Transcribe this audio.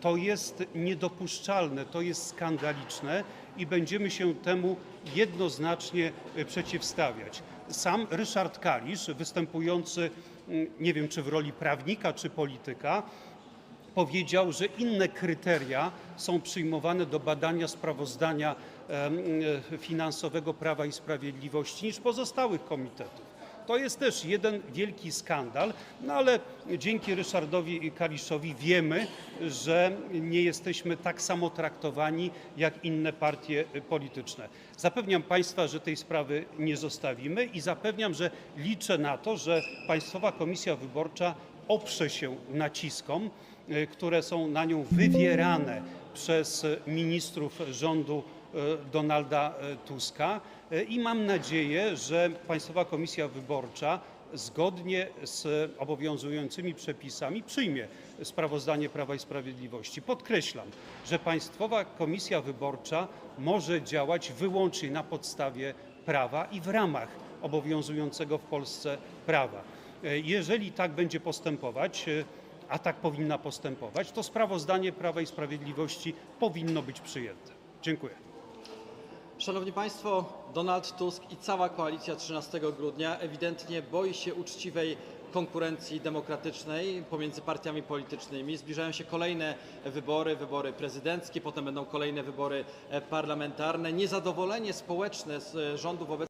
To jest niedopuszczalne, to jest skandaliczne i będziemy się temu jednoznacznie e, przeciwstawiać. Sam Ryszard Kalisz, występujący, mm, nie wiem czy w roli prawnika, czy polityka, powiedział, że inne kryteria są przyjmowane do badania sprawozdania e, finansowego Prawa i Sprawiedliwości niż pozostałych komitetów. To jest też jeden wielki skandal, no ale dzięki Ryszardowi Kaliszowi wiemy, że nie jesteśmy tak samo traktowani jak inne partie polityczne. Zapewniam Państwa, że tej sprawy nie zostawimy i zapewniam, że liczę na to, że Państwowa Komisja Wyborcza oprze się naciskom, e, które są na nią wywierane przez ministrów rządu Donalda e, Tuska E, i mam nadzieję, że Państwowa Komisja Wyborcza zgodnie z obowiązującymi przepisami przyjmie sprawozdanie Prawa i Sprawiedliwości. Podkreślam, że Państwowa Komisja Wyborcza może działać wyłącznie na podstawie prawa i w ramach obowiązującego w Polsce prawa. E, Jeżeli tak będzie postępować, e, a tak powinna postępować, to sprawozdanie Prawa i Sprawiedliwości powinno być przyjęte. Dziękuję. Szanowni Państwo, Donald Tusk i cała koalicja 13 grudnia ewidentnie boi się uczciwej konkurencji demokratycznej pomiędzy partiami politycznymi. Zbliżają się kolejne wybory, wybory prezydenckie, potem będą kolejne wybory e, parlamentarne. Niezadowolenie społeczne z e, rządu wobec